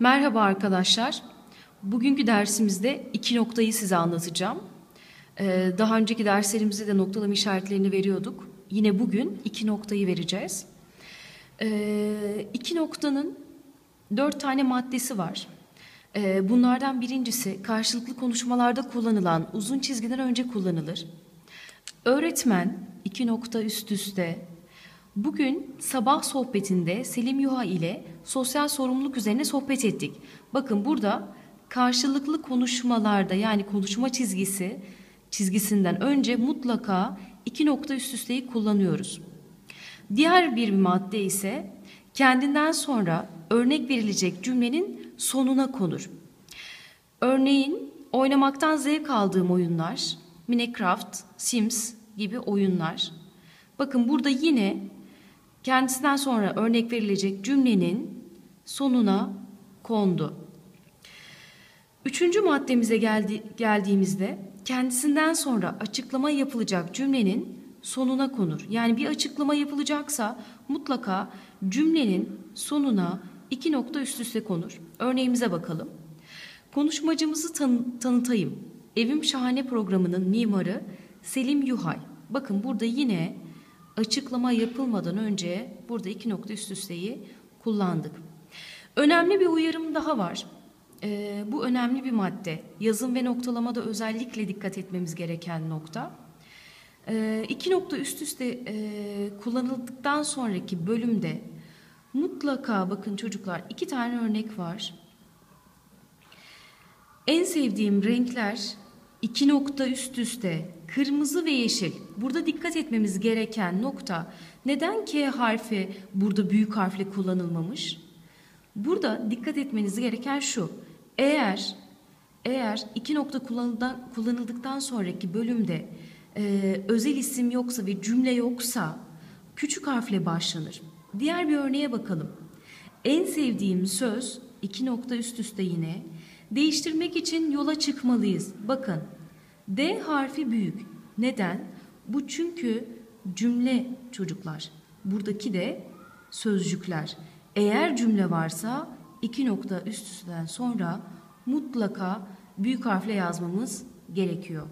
Merhaba arkadaşlar. Bugünkü dersimizde iki noktayı size anlatacağım. Ee, daha önceki derslerimizde de noktalama işaretlerini veriyorduk. Yine bugün iki noktayı vereceğiz. Ee, iki noktanın dört tane maddesi var. Ee, bunlardan birincisi karşılıklı konuşmalarda kullanılan uzun çizgiden önce kullanılır. Öğretmen iki nokta üst üste Bugün sabah sohbetinde Selim Yuha ile sosyal sorumluluk üzerine sohbet ettik. Bakın burada karşılıklı konuşmalarda yani konuşma çizgisi çizgisinden önce mutlaka iki nokta üst üsteyi kullanıyoruz. Diğer bir madde ise kendinden sonra örnek verilecek cümlenin sonuna konur. Örneğin oynamaktan zevk aldığım oyunlar, Minecraft, Sims gibi oyunlar. Bakın burada yine kendisinden sonra örnek verilecek cümlenin sonuna kondu. Üçüncü maddemize geldi, geldiğimizde kendisinden sonra açıklama yapılacak cümlenin sonuna konur. Yani bir açıklama yapılacaksa mutlaka cümlenin sonuna iki nokta üst üste konur. Örneğimize bakalım. Konuşmacımızı tan tanıtayım. Evim Şahane programının mimarı Selim Yuhay. Bakın burada yine açıklama yapılmadan önce burada iki nokta üst üsteyi kullandık. Önemli bir uyarım daha var. Ee, bu önemli bir madde. Yazım ve noktalamada özellikle dikkat etmemiz gereken nokta. Ee, iki nokta üst üste e, kullanıldıktan sonraki bölümde mutlaka bakın çocuklar iki tane örnek var. En sevdiğim renkler iki nokta üst üste kırmızı ve yeşil. Burada dikkat etmemiz gereken nokta neden K harfi burada büyük harfle kullanılmamış? Burada dikkat etmeniz gereken şu. Eğer eğer iki nokta kullanıldıktan sonraki bölümde e, özel isim yoksa ve cümle yoksa küçük harfle başlanır. Diğer bir örneğe bakalım. En sevdiğim söz iki nokta üst üste yine değiştirmek için yola çıkmalıyız. Bakın D harfi büyük. Neden? Bu çünkü cümle çocuklar. Buradaki de sözcükler. Eğer cümle varsa iki nokta üst üsteden sonra mutlaka büyük harfle yazmamız gerekiyor.